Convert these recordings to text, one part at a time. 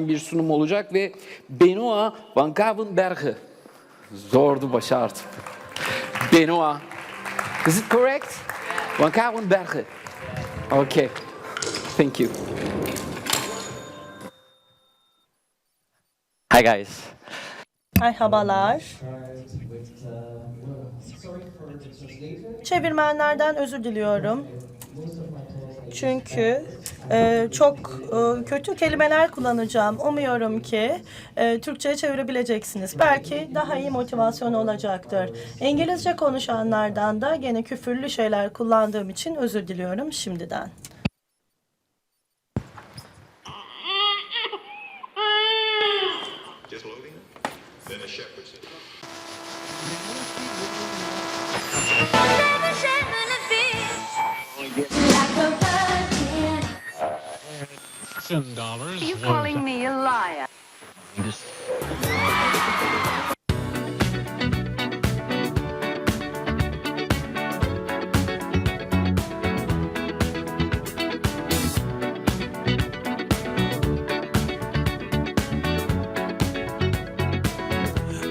bir sunum olacak ve Benoit Van Gavenberg'ı zordu başa artık. Benoit. Is it correct? Van Gavenberg'ı. Okay. Thank you. Hi guys. Merhabalar. Çevirmenlerden özür diliyorum. Çünkü e, çok e, kötü kelimeler kullanacağım. Umuyorum ki e, Türkçe'ye çevirebileceksiniz. Belki daha iyi motivasyon olacaktır. İngilizce konuşanlardan da gene küfürlü şeyler kullandığım için özür diliyorum şimdiden. Dollars. You calling me a liar?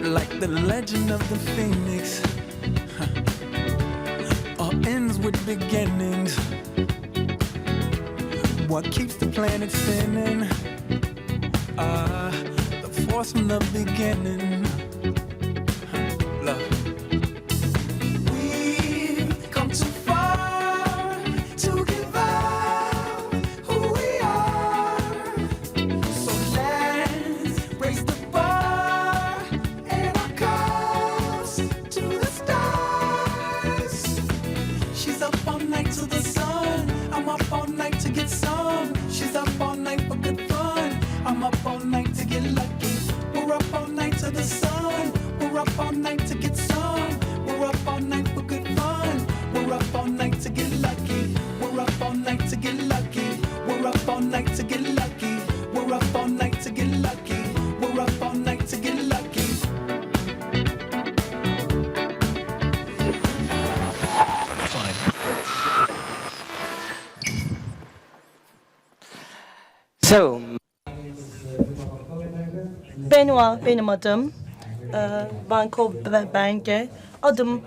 like the legend of the phoenix huh. all ends with beginnings what keeps the planet spinning ah the force from the beginning Love. Up all night to get some. We're up all night for good fun. We're up all night to get lucky. We're up all night to get lucky. We're up all night to get lucky. We're up all night to get lucky. We're up all night to get lucky. So, Benoit benim Ee, Banko Benge. Adım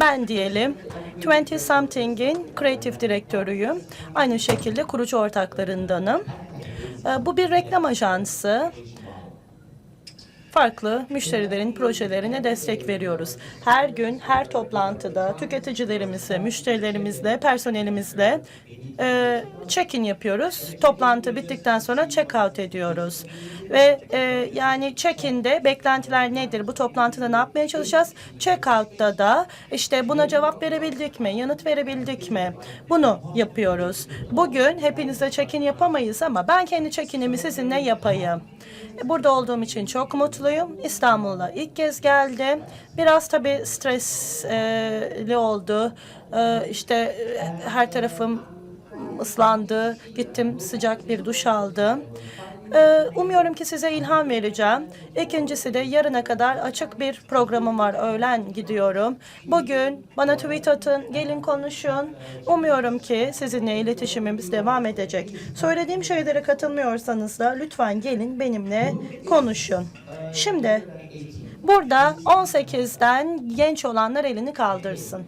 ben diyelim. 20 Something'in kreatif direktörüyüm. Aynı şekilde kurucu ortaklarındanım. Ee, bu bir reklam ajansı. Farklı müşterilerin projelerine destek veriyoruz. Her gün, her toplantıda tüketicilerimizle, müşterilerimizle, personelimizle e, check-in yapıyoruz. Toplantı bittikten sonra check-out ediyoruz. Ve e, yani check-in'de beklentiler nedir? Bu toplantıda ne yapmaya çalışacağız? Check-out'ta da işte buna cevap verebildik mi? Yanıt verebildik mi? Bunu yapıyoruz. Bugün hepinizle check-in yapamayız ama ben kendi check-in'imi sizinle yapayım. Burada olduğum için çok mutluyum. İstanbul'a ilk kez geldim. Biraz tabii stresli oldu. Ee, işte e, her tarafım ıslandı. Gittim sıcak bir duş aldım. Ee, umuyorum ki size ilham vereceğim. İkincisi de yarına kadar açık bir programım var. Öğlen gidiyorum. Bugün bana tweet atın, gelin konuşun. Umuyorum ki sizinle iletişimimiz devam edecek. Söylediğim şeylere katılmıyorsanız da lütfen gelin benimle konuşun. Şimdi burada 18'den genç olanlar elini kaldırsın.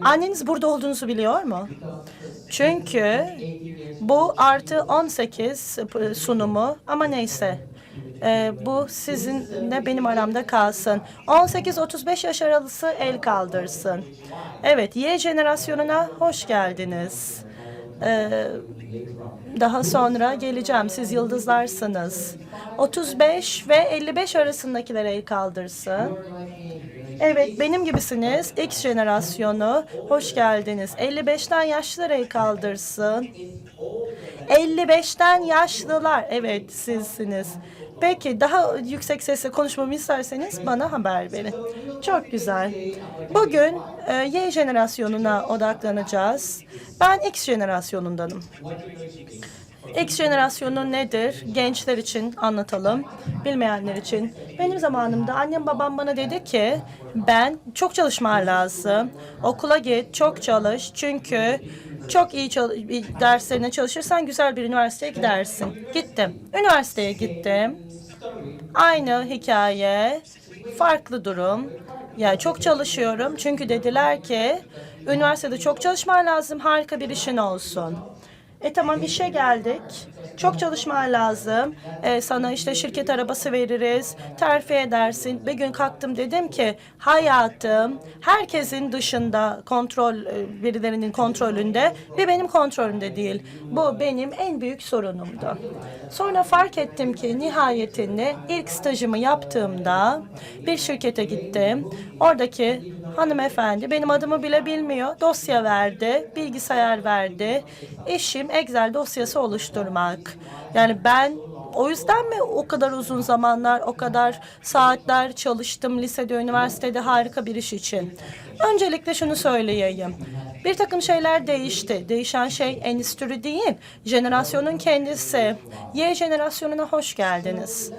Anneniz burada olduğunuzu biliyor mu? Çünkü bu artı 18 sunumu ama neyse. Ee, bu sizinle benim aramda kalsın. 18-35 yaş aralısı el kaldırsın. Evet, Y jenerasyonuna hoş geldiniz. Ee, daha sonra geleceğim. Siz yıldızlarsınız. 35 ve 55 arasındakiler el kaldırsın. Evet, benim gibisiniz. X jenerasyonu. Hoş geldiniz. 55'ten yaşlılar el kaldırsın. 55'ten yaşlılar. Evet, sizsiniz. Peki, daha yüksek sesle konuşmamı isterseniz bana haber verin. Çok güzel. Bugün e, Y jenerasyonuna odaklanacağız. Ben X jenerasyonundanım. X jenerasyonu nedir? Gençler için anlatalım. Bilmeyenler için. Benim zamanımda annem babam bana dedi ki ben çok çalışman lazım. Okula git, çok çalış. Çünkü Çok iyi derslerine çalışırsan güzel bir üniversiteye gidersin. Gittim. Üniversiteye gittim. Aynı hikaye, farklı durum. Yani çok çalışıyorum çünkü dediler ki üniversitede çok çalışman lazım, harika bir işin olsun. E tamam işe geldik. Çok çalışman lazım. E, sana işte şirket arabası veririz. Terfi edersin. Bir gün kalktım dedim ki hayatım herkesin dışında kontrol e, birilerinin kontrolünde ve benim kontrolümde değil. Bu benim en büyük sorunumdu. Sonra fark ettim ki nihayetinde ilk stajımı yaptığımda bir şirkete gittim. Oradaki hanımefendi benim adımı bile bilmiyor. Dosya verdi, bilgisayar verdi. İşim Excel dosyası oluşturmak. Yani ben o yüzden mi o kadar uzun zamanlar, o kadar saatler çalıştım lisede, üniversitede harika bir iş için? Öncelikle şunu söyleyeyim. Bir takım şeyler değişti. Değişen şey endüstri değil, jenerasyonun kendisi. Y jenerasyonuna hoş geldiniz.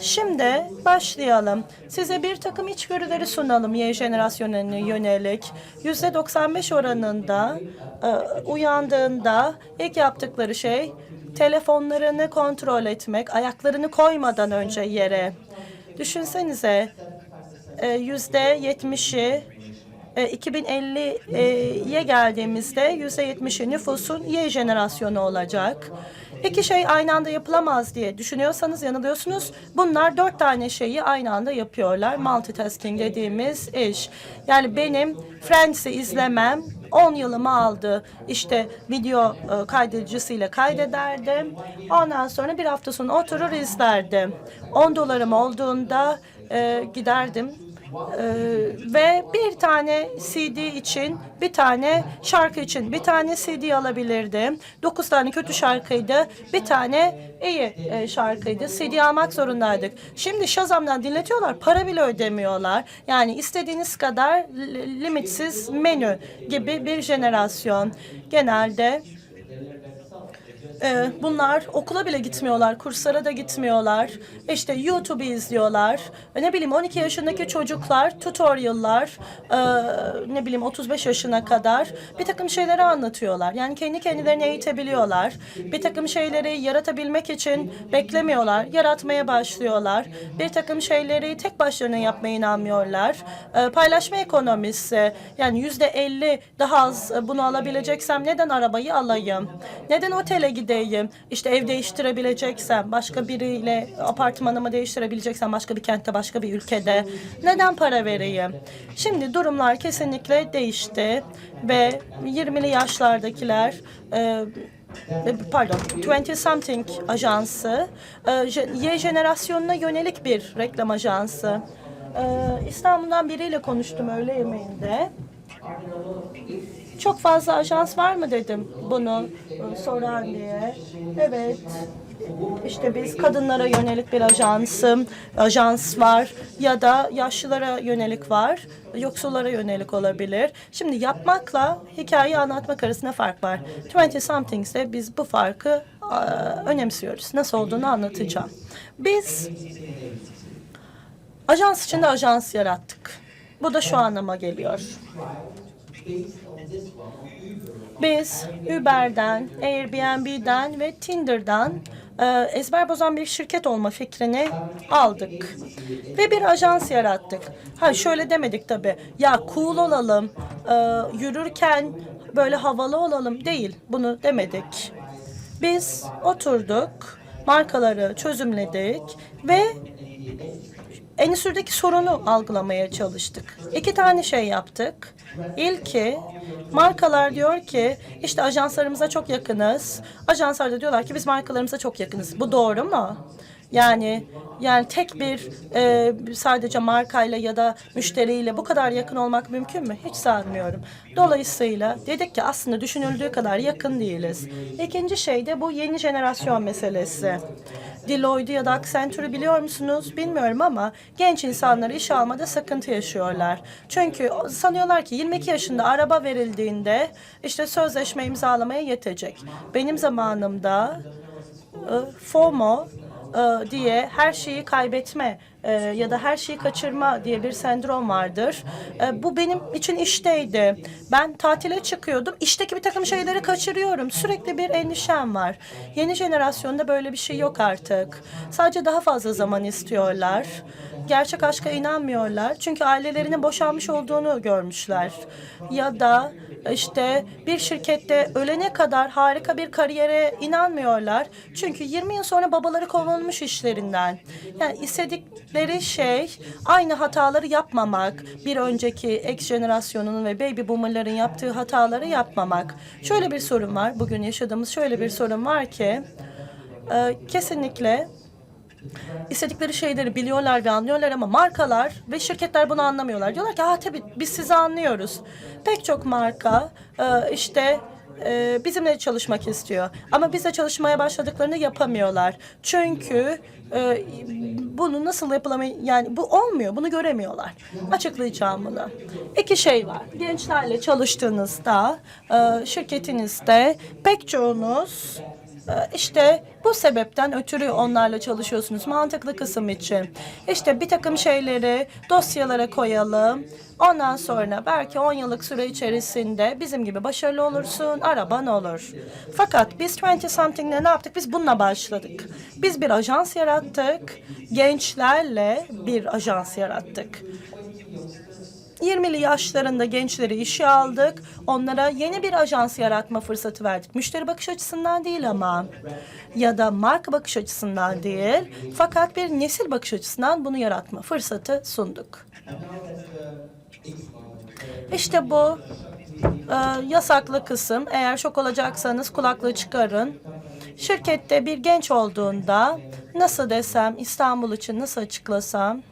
Şimdi başlayalım. Size bir takım içgörüleri sunalım Y jenerasyonuna yönelik. Yüzde 95 oranında e, uyandığında ilk yaptıkları şey telefonlarını kontrol etmek, ayaklarını koymadan önce yere. Düşünsenize e, yüzde yetmişi e, 2050'ye geldiğimizde yüzde yetmişi nüfusun Y jenerasyonu olacak. İki şey aynı anda yapılamaz diye düşünüyorsanız yanılıyorsunuz. Bunlar dört tane şeyi aynı anda yapıyorlar. Multitasking dediğimiz iş. Yani benim Friends'i izlemem 10 yılımı aldı. İşte video e, kaydedicisiyla kaydederdim. Ondan sonra bir hafta sonra oturur izlerdim. 10 dolarım olduğunda e, giderdim ee, ve bir tane CD için, bir tane şarkı için bir tane CD alabilirdim. Dokuz tane kötü şarkıydı, bir tane iyi e, şarkıydı. CD almak zorundaydık. Şimdi Shazam'dan dinletiyorlar, para bile ödemiyorlar. Yani istediğiniz kadar li- limitsiz menü gibi bir jenerasyon. Genelde ee, bunlar okula bile gitmiyorlar, kurslara da gitmiyorlar. İşte YouTube'u izliyorlar. E, Ne bileyim 12 yaşındaki çocuklar tutorial'lar e, ne bileyim 35 yaşına kadar bir takım şeyleri anlatıyorlar. Yani kendi kendilerini eğitebiliyorlar. Bir takım şeyleri yaratabilmek için beklemiyorlar. Yaratmaya başlıyorlar. Bir takım şeyleri tek başlarına yapmaya inanmıyorlar. E, paylaşma ekonomisi yani yüzde 50 daha az e, bunu alabileceksem neden arabayı alayım? Neden otele gideyim? İşte ev değiştirebileceksem, başka biriyle apartmanımı değiştirebileceksem başka bir kentte, başka bir ülkede neden para vereyim? Şimdi durumlar kesinlikle değişti ve 20'li yaşlardakiler e, e, pardon 20 something ajansı e, Y jenerasyonuna yönelik bir reklam ajansı. E, İstanbul'dan biriyle konuştum öğle yemeğinde. Çok fazla ajans var mı dedim bunu e, soran diye. Evet. İşte biz kadınlara yönelik bir ajansım, ajans var ya da yaşlılara yönelik var, yoksullara yönelik olabilir. Şimdi yapmakla hikayeyi anlatmak arasında fark var. 20 Somethings'te biz bu farkı e, önemsiyoruz. Nasıl olduğunu anlatacağım. Biz ajans içinde ajans yarattık. Bu da şu anlama geliyor. Biz Uber'den, Airbnb'den ve Tinder'dan e, ezber bozan bir şirket olma fikrini aldık. Ve bir ajans yarattık. Ha şöyle demedik tabii. Ya cool olalım, e, yürürken böyle havalı olalım değil. Bunu demedik. Biz oturduk, markaları çözümledik ve endüstrideki sorunu algılamaya çalıştık. İki tane şey yaptık. İlki markalar diyor ki işte ajanslarımıza çok yakınız. Ajanslar da diyorlar ki biz markalarımıza çok yakınız. Bu doğru mu? Yani yani tek bir e, sadece markayla ya da müşteriyle bu kadar yakın olmak mümkün mü? Hiç sanmıyorum. Dolayısıyla dedik ki aslında düşünüldüğü kadar yakın değiliz. İkinci şey de bu yeni jenerasyon meselesi. Deloitte ya da Accenture'ı biliyor musunuz bilmiyorum ama genç insanlar iş almada sıkıntı yaşıyorlar. Çünkü sanıyorlar ki 22 yaşında araba verildiğinde işte sözleşme imzalamaya yetecek. Benim zamanımda e, FOMO e, diye her şeyi kaybetme e, ya da her şeyi kaçırma diye bir sendrom vardır. E, bu benim için işteydi. Ben tatile çıkıyordum. İşteki bir takım şeyleri kaçırıyorum. Sürekli bir endişem var. Yeni jenerasyonda böyle bir şey yok artık. Sadece daha fazla zaman istiyorlar. Gerçek aşka inanmıyorlar. Çünkü ailelerinin boşanmış olduğunu görmüşler. Ya da işte bir şirkette ölene kadar harika bir kariyere inanmıyorlar. Çünkü 20 yıl sonra babaları kovulmuş işlerinden. Yani istedikleri şey aynı hataları yapmamak. Bir önceki X jenerasyonunun ve baby boomerların yaptığı hataları yapmamak. Şöyle bir sorun var. Bugün yaşadığımız şöyle bir sorun var ki e, kesinlikle istedikleri şeyleri biliyorlar ve anlıyorlar ama markalar ve şirketler bunu anlamıyorlar. Diyorlar ki ha tabii biz sizi anlıyoruz. Pek çok marka e, işte e, bizimle çalışmak istiyor. Ama bizle çalışmaya başladıklarını yapamıyorlar. Çünkü e, bunu nasıl yapılamayı yani bu olmuyor. Bunu göremiyorlar. Açıklayacağım bunu. İki şey var. Gençlerle çalıştığınızda şirketinizde pek çoğunuz İşte bu sebepten ötürü onlarla çalışıyorsunuz mantıklı kısım için. İşte bir takım şeyleri dosyalara koyalım. Ondan sonra belki 10 yıllık süre içerisinde bizim gibi başarılı olursun, araban olur. Fakat biz 20 something'le ne yaptık? Biz bununla başladık. Biz bir ajans yarattık. Gençlerle bir ajans yarattık. 20'li yaşlarında gençleri işe aldık. Onlara yeni bir ajans yaratma fırsatı verdik. Müşteri bakış açısından değil ama ya da marka bakış açısından değil. Fakat bir nesil bakış açısından bunu yaratma fırsatı sunduk. İşte bu e, yasaklı kısım. Eğer şok olacaksanız kulaklığı çıkarın. Şirkette bir genç olduğunda nasıl desem İstanbul için nasıl açıklasam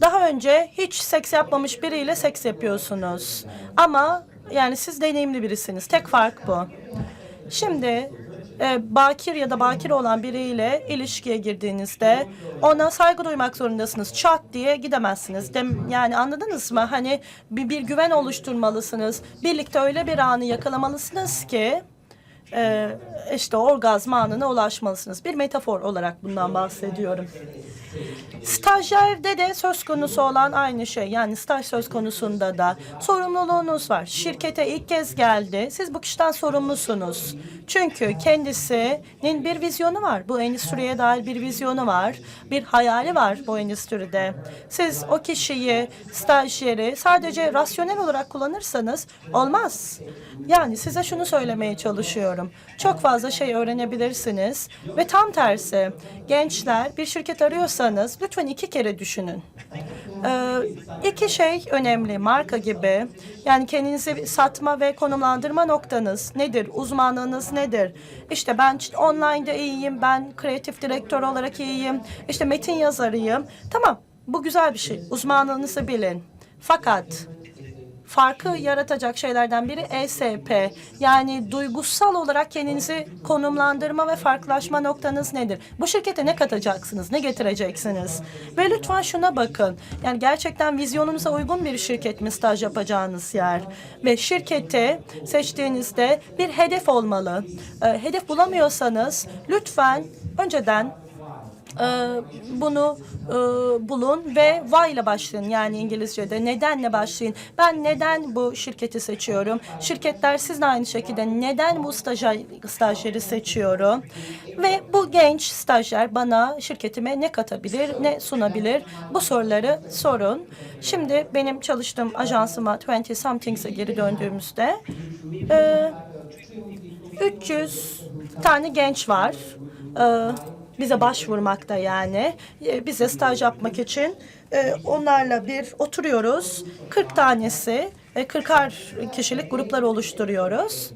Daha önce hiç seks yapmamış biriyle seks yapıyorsunuz. Ama yani siz deneyimli birisiniz. Tek fark bu. Şimdi e, bakir ya da bakir olan biriyle ilişkiye girdiğinizde ona saygı duymak zorundasınız. Çat diye gidemezsiniz. Dem, yani anladınız mı? Hani bir, bir güven oluşturmalısınız. Birlikte öyle bir anı yakalamalısınız ki e, işte orgazm anına ulaşmalısınız. Bir metafor olarak bundan bahsediyorum. Stajyerde de söz konusu olan aynı şey. Yani staj söz konusunda da sorumluluğunuz var. Şirkete ilk kez geldi. Siz bu kişiden sorumlusunuz. Çünkü kendisinin bir vizyonu var. Bu endüstriye dair bir vizyonu var. Bir hayali var bu endüstride. Siz o kişiyi, stajyeri sadece rasyonel olarak kullanırsanız olmaz. Yani size şunu söylemeye çalışıyorum. Çok fazla şey öğrenebilirsiniz ve tam tersi gençler bir şirket arıyorsanız lütfen iki kere düşünün. Ee, iki şey önemli marka gibi. Yani kendinizi satma ve konumlandırma noktanız nedir? Uzmanlığınız nedir? İşte ben online'da iyiyim, ben kreatif direktör olarak iyiyim, işte metin yazarıyım. Tamam, bu güzel bir şey. Uzmanlığınızı bilin. Fakat farkı yaratacak şeylerden biri ESP. Yani duygusal olarak kendinizi konumlandırma ve farklılaşma noktanız nedir? Bu şirkete ne katacaksınız, ne getireceksiniz? Ve lütfen şuna bakın. Yani gerçekten vizyonunuza uygun bir şirket mi staj yapacağınız yer? Ve şirketi seçtiğinizde bir hedef olmalı. Ee, hedef bulamıyorsanız lütfen önceden bunu e, bulun ve why ile başlayın yani İngilizce'de nedenle başlayın. Ben neden bu şirketi seçiyorum? Şirketler siz de aynı şekilde neden bu stajyer, stajyeri seçiyorum? Ve bu genç stajyer bana şirketime ne katabilir, ne sunabilir? Bu soruları sorun. Şimdi benim çalıştığım ajansıma 20 Somethings'e geri döndüğümüzde e, 300 tane genç var. Ee, bize başvurmakta yani. Ee, bize staj yapmak için. Ee, onlarla bir oturuyoruz. 40 tanesi, e, 40'ar kişilik gruplar oluşturuyoruz.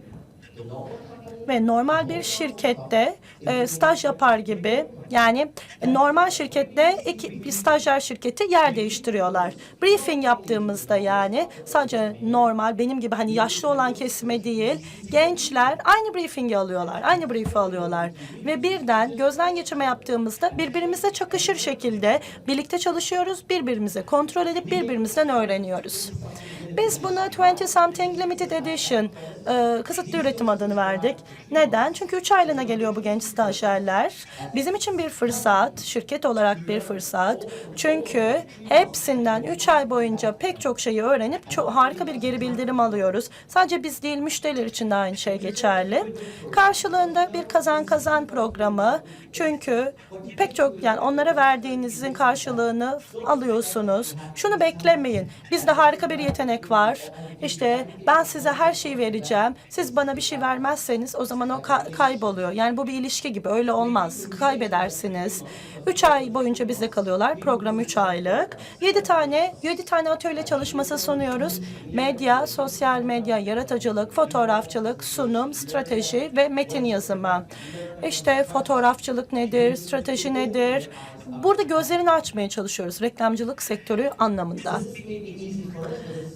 Ve normal bir şirkette e, staj yapar gibi yani normal şirkette iki bir stajyer şirketi yer değiştiriyorlar. Briefing yaptığımızda yani sadece normal benim gibi hani yaşlı olan kesime değil gençler aynı briefingi alıyorlar. Aynı brief'i alıyorlar. Ve birden gözden geçirme yaptığımızda birbirimize çakışır şekilde birlikte çalışıyoruz. Birbirimize kontrol edip birbirimizden öğreniyoruz. Biz buna 20 something limited edition e, kısıtlı üretim adını verdik. Neden? Çünkü 3 aylığına geliyor bu genç stajyerler. Bizim için bir fırsat, şirket olarak bir fırsat. Çünkü hepsinden 3 ay boyunca pek çok şeyi öğrenip çok harika bir geri bildirim alıyoruz. Sadece biz değil müşteriler için de aynı şey geçerli. Karşılığında bir kazan kazan programı. Çünkü pek çok yani onlara verdiğinizin karşılığını alıyorsunuz. Şunu beklemeyin. Bizde harika bir yetenek var. İşte ben size her şeyi vereceğim. Siz bana bir şey vermezseniz o zaman o ka- kayboluyor. Yani bu bir ilişki gibi öyle olmaz. Kaybedersiniz. Üç ay boyunca bizde kalıyorlar. Program üç aylık. Yedi tane, yedi tane atölye çalışması sunuyoruz. Medya, sosyal medya, yaratıcılık, fotoğrafçılık, sunum, strateji ve metin yazımı. İşte fotoğrafçılık nedir, strateji nedir? Burada gözlerini açmaya çalışıyoruz reklamcılık sektörü anlamında.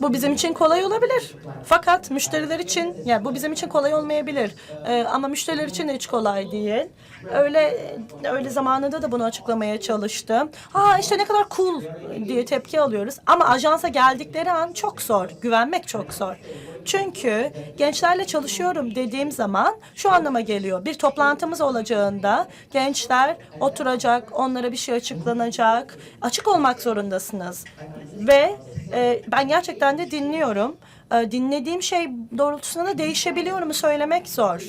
Bu bizim için kolay olabilir. Fakat müşteriler için, yani bu bizim için kolay olmayabilir. Ee, ama müşteriler için de hiç kolay değil. Öyle öyle zamanında da bunu açıklamaya çalıştım. Aa işte ne kadar cool diye tepki alıyoruz. Ama ajansa geldikleri an çok zor. Güvenmek çok zor. Çünkü gençlerle çalışıyorum dediğim zaman şu anlama geliyor. Bir toplantımız olacağında gençler oturacak, onlara bir şey açıklanacak. Açık olmak zorundasınız. Ve e, ben gerçekten de dinliyorum. E, dinlediğim şey doğrultusunda da değişebiliyorumu söylemek zor.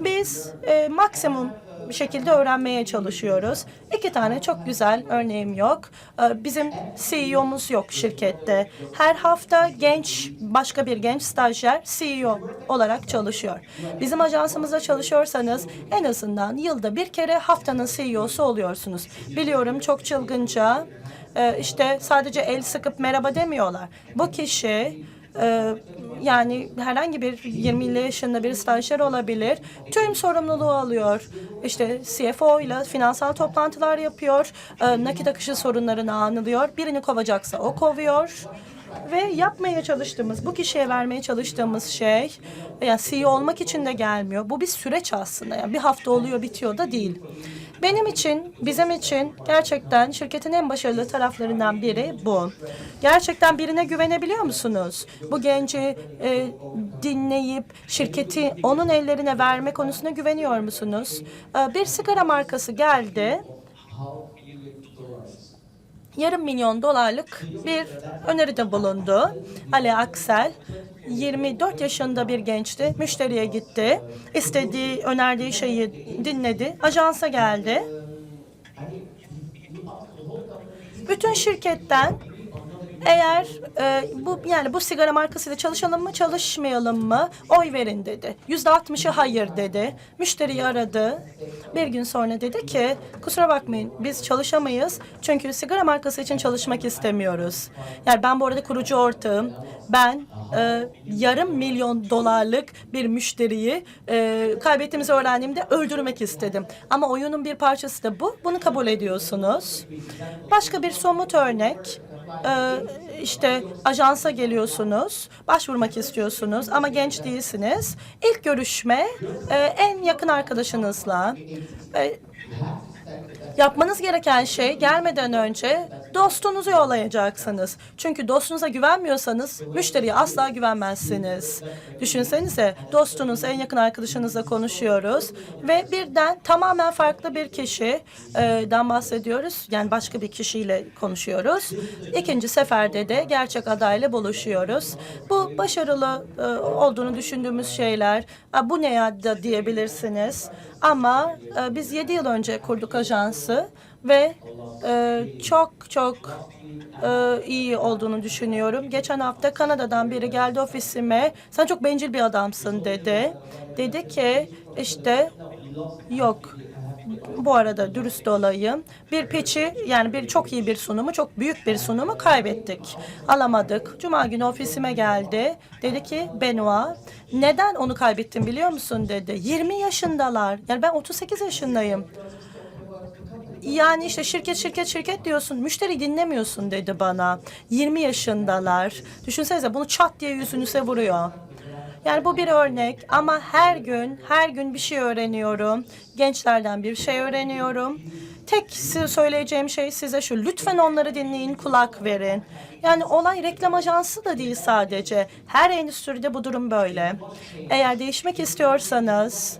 Biz e, maksimum bir şekilde öğrenmeye çalışıyoruz. İki tane çok güzel örneğim yok. Ee, Bizim CEO'muz yok şirkette. Her hafta genç, başka bir genç stajyer CEO olarak çalışıyor. Bizim ajansımızda çalışıyorsanız en azından yılda bir kere haftanın CEO'su oluyorsunuz. Biliyorum çok çılgınca e, işte sadece el sıkıp merhaba demiyorlar. Bu kişi ee, yani herhangi bir 20 yaşında bir stajyer olabilir. Tüm sorumluluğu alıyor. İşte CFO ile finansal toplantılar yapıyor. Ee, nakit akışı sorunlarını anlıyor. Birini kovacaksa o kovuyor. Ve yapmaya çalıştığımız, bu kişiye vermeye çalıştığımız şey, yani CEO olmak için de gelmiyor. Bu bir süreç aslında. Yani bir hafta oluyor, bitiyor da değil. Benim için, bizim için gerçekten şirketin en başarılı taraflarından biri bu. Gerçekten birine güvenebiliyor musunuz? Bu genci e, dinleyip şirketi onun ellerine verme konusunda güveniyor musunuz? E, bir sigara markası geldi yarım milyon dolarlık bir öneride bulundu. Ali Aksel 24 yaşında bir gençti. Müşteriye gitti. İstediği, önerdiği şeyi dinledi. Ajansa geldi. Bütün şirketten eğer e, bu yani bu sigara markasıyla çalışalım mı çalışmayalım mı oy verin dedi. Yüzde altmışı hayır dedi. Müşteriyi aradı. Bir gün sonra dedi ki kusura bakmayın biz çalışamayız çünkü sigara markası için çalışmak istemiyoruz. Yani ben bu arada kurucu ortağım. Ben e, yarım milyon dolarlık bir müşteriyi e, kaybettiğimizi öğrendiğimde öldürmek istedim. Ama oyunun bir parçası da bu. Bunu kabul ediyorsunuz. Başka bir somut örnek. Ee, işte ajansa geliyorsunuz, başvurmak istiyorsunuz ama genç değilsiniz. İlk görüşme e, en yakın arkadaşınızla. E, Yapmanız gereken şey gelmeden önce dostunuzu yollayacaksınız. Çünkü dostunuza güvenmiyorsanız müşteriye asla güvenmezsiniz. Düşünsenize dostunuz, en yakın arkadaşınızla konuşuyoruz ve birden tamamen farklı bir kişiden bahsediyoruz. Yani başka bir kişiyle konuşuyoruz. İkinci seferde de gerçek adayla buluşuyoruz. Bu başarılı olduğunu düşündüğümüz şeyler. "Aa, Bu ne ya da diyebilirsiniz. Ama biz 7 yıl önce kurduk ajansı ve e, çok çok e, iyi olduğunu düşünüyorum. Geçen hafta Kanada'dan biri geldi ofisime. Sen çok bencil bir adamsın dedi. Dedi ki işte yok bu arada dürüst olayım. Bir peçi yani bir çok iyi bir sunumu, çok büyük bir sunumu kaybettik. Alamadık. Cuma günü ofisime geldi. Dedi ki Benoit neden onu kaybettin biliyor musun dedi. 20 yaşındalar. Yani ben 38 yaşındayım. Yani işte şirket şirket şirket diyorsun. Müşteri dinlemiyorsun dedi bana. 20 yaşındalar. Düşünsenize bunu çat diye yüzünüze vuruyor. Yani bu bir örnek ama her gün her gün bir şey öğreniyorum. Gençlerden bir şey öğreniyorum. Tek söyleyeceğim şey size şu. Lütfen onları dinleyin, kulak verin. Yani olay reklam ajansı da değil sadece. Her endüstride bu durum böyle. Eğer değişmek istiyorsanız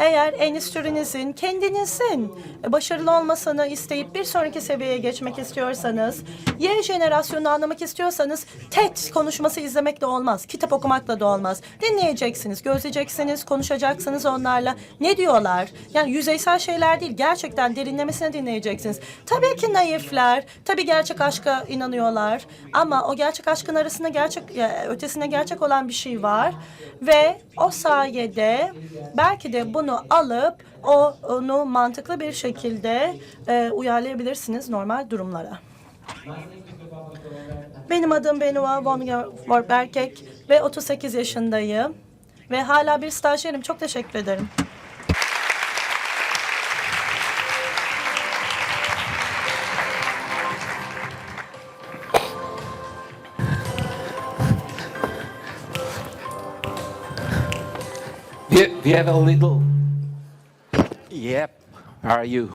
eğer endüstrinizin, kendinizin başarılı olmasını isteyip bir sonraki seviyeye geçmek istiyorsanız, Y jenerasyonunu anlamak istiyorsanız TED konuşması izlemekle olmaz, kitap okumakla da olmaz. Dinleyeceksiniz, gözleyeceksiniz, konuşacaksınız onlarla. Ne diyorlar? Yani yüzeysel şeyler değil, gerçekten derinlemesine dinleyeceksiniz. Tabii ki naifler, tabii gerçek aşka inanıyorlar ama o gerçek aşkın arasında gerçek, ötesinde gerçek olan bir şey var ve o sayede belki de bunu alıp o onu mantıklı bir şekilde e, uyarlayabilirsiniz normal durumlara. Benim adım Benua von Berkek ve 38 yaşındayım ve hala bir stajyerim. Çok teşekkür ederim. We, we have a little. Yep. How are you?